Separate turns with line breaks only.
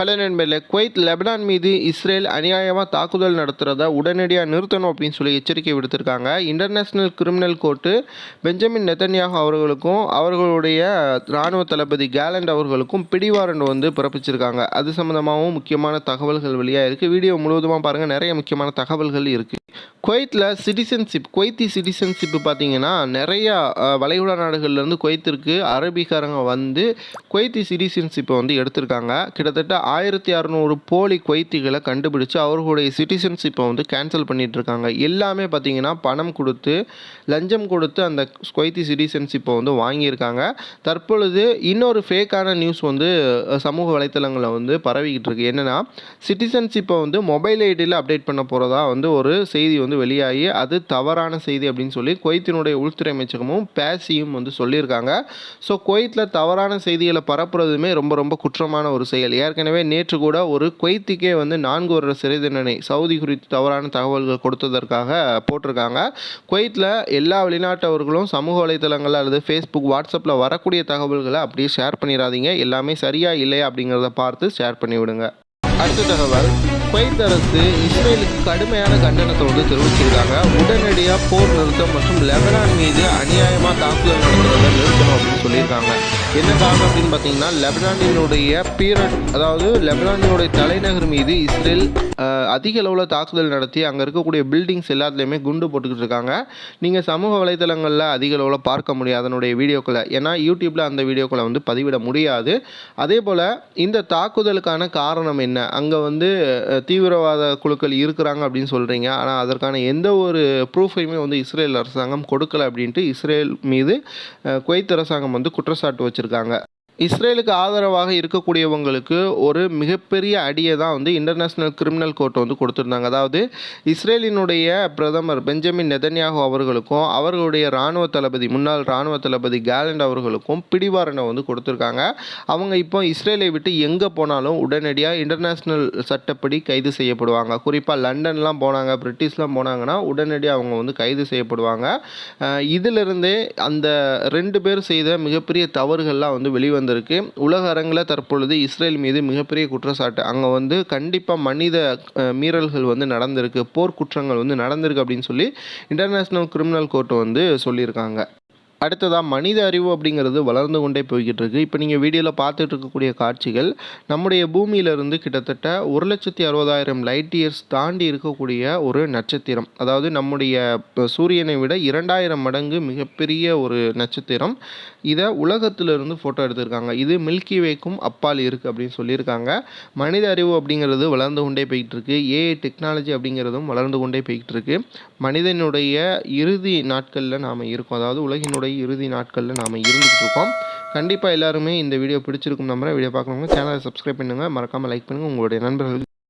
Hello நண்பர்களே Kuwait Lebanon மீது Israel அநியாயமாக தாக்குதல் நடத்துகிறத உடனடியாக நிறுத்தணும் அப்படின்னு சொல்லி எச்சரிக்கை விடுத்திருக்காங்க. International criminal court Benjamin Netanyahu அவர்களுக்கும் அவர்களுடைய இராணுவ தளபதி கேலண்ட் அவர்களுக்கும் பிடிவாரண்ட் வந்து பிறப்பிச்சிருக்காங்க. அது சம்மந்தமாகவும் முக்கியமான தகவல்கள் வெளியாக இருக்குது வீடியோ முழுவதுமாக பாருங்கள் நிறைய முக்கியமான தகவல்கள் இருக்குது குவைத்தில் சிட்டிசன்ஷிப் குவைத்தி சிட்டிசன்ஷிப் பார்த்தீங்கன்னா நிறையா வளைகுடா நாடுகள்லேருந்து குவைத்திற்கு அரபிக்காரங்க வந்து குவைத்தி சிட்டிசன்ஷிப்பை வந்து எடுத்திருக்காங்க. கிட்டத்தட்ட ஆயிரத்தி அறநூறு போலி குவைத்திகளை கண்டுபிடிச்சு அவர்களுடைய சிட்டிசன்ஷிப்பை வந்து கேன்சல் பண்ணிகிட்டு இருக்காங்க எல்லாமே பார்த்தீங்கன்னா பணம் கொடுத்து லஞ்சம் கொடுத்து அந்த குவைத்தி சிட்டிசன்ஷிப்பை வந்து வாங்கியிருக்காங்க. தற்பொழுது இன்னொரு ஃபேக்கான நியூஸ் வந்து சமூக வலைத்தளங்களில் வந்து பரவிக்கிட்டு இருக்கு என்னென்னா சிட்டிசன்ஷிப்பை வந்து மொபைல் ஐடியில் அப்டேட் பண்ண போகிறதா வந்து ஒரு செய்தி வந்து வெளியாகி அது தவறான செய்தி அப்படின்னு சொல்லி குவைத்தினுடைய உள்துறை அமைச்சகமும் பேசியும் வந்து சொல்லியிருக்காங்க. ஸோ குவைத்தில் தவறான செய்திகளை பரப்புறதுமே ரொம்ப ரொம்ப குற்றமான ஒரு செயல். ஏற்கனவே நேற்று கூட ஒரு குவைத்திக்கே வந்து நான்கு வருட சிறை தண்டனை சவுதி குறித்து தவறான தகவல்கள் கொடுத்ததற்காக போட்டிருக்காங்க. குவைத்தில் எல்லா வெளிநாட்டவர்களும் சமூக வலைதளங்கள் அல்லது ஃபேஸ்புக் வாட்ஸ்அப்பில் வரக்கூடிய தகவல்களை அப்படியே ஷேர் பண்ணிடாதீங்க எல்லாமே சரியா இல்லையா அப்படிங்கிறத பார்த்து ஷேர் பண்ணிவிடுங்க. அடுத்த தகவல். குவைத் அரசு இஸ்ரேலுக்கு கடுமையான கண்டனத்தை வந்து தெரிவிச்சிருக்காங்க. உடனடியாக போர் நிறுத்தம் மற்றும் லெபனான் மீது அநியாயமாக தாக்குதல் நடத்துறதை நிறுத்தணும் அப்படின்னு சொல்லியிருக்காங்க. என்ன காரணம் அப்படின்னு பார்த்தீங்கன்னா லெபனானினுடைய பீரட் அதாவது லெபனானினுடைய தலைநகர் மீது இஸ்ரேல் அதிக அளவில் தாக்குதல் நடத்தி அங்கே இருக்கக்கூடிய பில்டிங்ஸ் எல்லாத்துலேயுமே குண்டு போட்டுக்கிட்டு இருக்காங்க. நீங்கள் சமூக வலைதளங்களில் அதிக அளவில் பார்க்க முடியாது அதனுடைய வீடியோக்களை. ஏன்னா யூடியூப்பில் அந்த வீடியோக்களை வந்து பதிவிட முடியாது. அதே போல் இந்த தாக்குதலுக்கான காரணம் என்ன? அங்கே வந்து தீவிரவாத குழுக்கள் இருக்கிறாங்க அப்படின்னு சொல்கிறீங்க ஆனால் அதற்கான எந்த ஒரு ப்ரூஃபையுமே வந்து இஸ்ரேல் அரசாங்கம் கொடுக்கல அப்படின்ட்டு இஸ்ரேல் மீது குவைத் அரசாங்கம் வந்து குற்றச்சாட்டு வச்சுருக்காங்க. இஸ்ரேலுக்கு ஆதரவாக இருக்கக்கூடியவங்களுக்கு ஒரு மிகப்பெரிய அடியை தான் வந்து இன்டர்நேஷ்னல் கிரிமினல் கோர்ட் வந்து கொடுத்துருந்தாங்க. அதாவது இஸ்ரேலினுடைய பிரதமர் பெஞ்சமின் நெதன்யாகு அவர்களுக்கும் அவர்களுடைய இராணுவ தளபதி முன்னாள் இராணுவ தளபதி கேலண்ட் அவர்களுக்கும் பிடிவாரணை வந்து கொடுத்துருக்காங்க. அவங்க இப்போ இஸ்ரேலை விட்டு எங்கே போனாலும் உடனடியாக இன்டர்நேஷ்னல் சட்டப்படி கைது செய்யப்படுவாங்க. குறிப்பாக லண்டன்லாம் போனாங்க பிரிட்டிஷ்லாம் போனாங்கன்னா உடனடியாக அவங்க வந்து கைது செய்யப்படுவாங்க. இதிலிருந்தே அந்த ரெண்டு பேர் செய்த மிகப்பெரிய தவறுகள்லாம் வந்து வெளிவந்து வந்திருக்கு. உலக அரங்கில் தற்பொழுது இஸ்ரேல் மீது மிகப்பெரிய குற்றச்சாட்டு. அங்கே வந்து கண்டிப்பாக மனித மீறல்கள் வந்து நடந்திருக்கு. போர் குற்றங்கள் வந்து நடந்திருக்கு அப்படின்னு சொல்லி இன்டர்நேஷ்னல் கிரிமினல் கோர்ட் வந்து சொல்லியிருக்காங்க. அடுத்ததாக மனித அறிவு அப்படிங்கிறது வளர்ந்து கொண்டே போய்கிட்டு இருக்குது இப்போ நீங்கள் வீடியோவில் பார்த்துட்டு இருக்கக்கூடிய காட்சிகள் நம்முடைய பூமியிலிருந்து கிட்டத்தட்ட ஒரு லட்சத்தி அறுபதாயிரம் லைட் இயர்ஸ் தாண்டி இருக்கக்கூடிய ஒரு நட்சத்திரம். அதாவது நம்முடைய சூரியனை விட இரண்டாயிரம் மடங்கு மிகப்பெரிய ஒரு நட்சத்திரம். இதை உலகத்திலிருந்து ஃபோட்டோ எடுத்திருக்காங்க. இது மில்கி வேக்கும் அப்பால் இருக்குது அப்படின்னு சொல்லியிருக்காங்க. மனித அறிவு அப்படிங்கிறது வளர்ந்து கொண்டே போய்கிட்டு இருக்கு. ஏஐ டெக்னாலஜி அப்படிங்கிறதும் வளர்ந்து கொண்டே போய்கிட்டு இருக்கு. மனிதனுடைய இறுதி நாட்களில் நாம் இருக்கோம். அதாவது உலகினுடைய இறுதி நாட்களில் நாம் இருந்துகிட்டு இருக்கோம். கண்டிப்பாக எல்லாருமே இந்த வீடியோ பிடிச்சிருக்கும் நம்புறேன். வீடியோ பார்க்குறவங்க சேனலை சப்ஸ்கிரைப் பண்ணுங்கள் மறக்காமல் லைக் பண்ணுங்கள் உங்களுடைய நண்பர்களுக்கு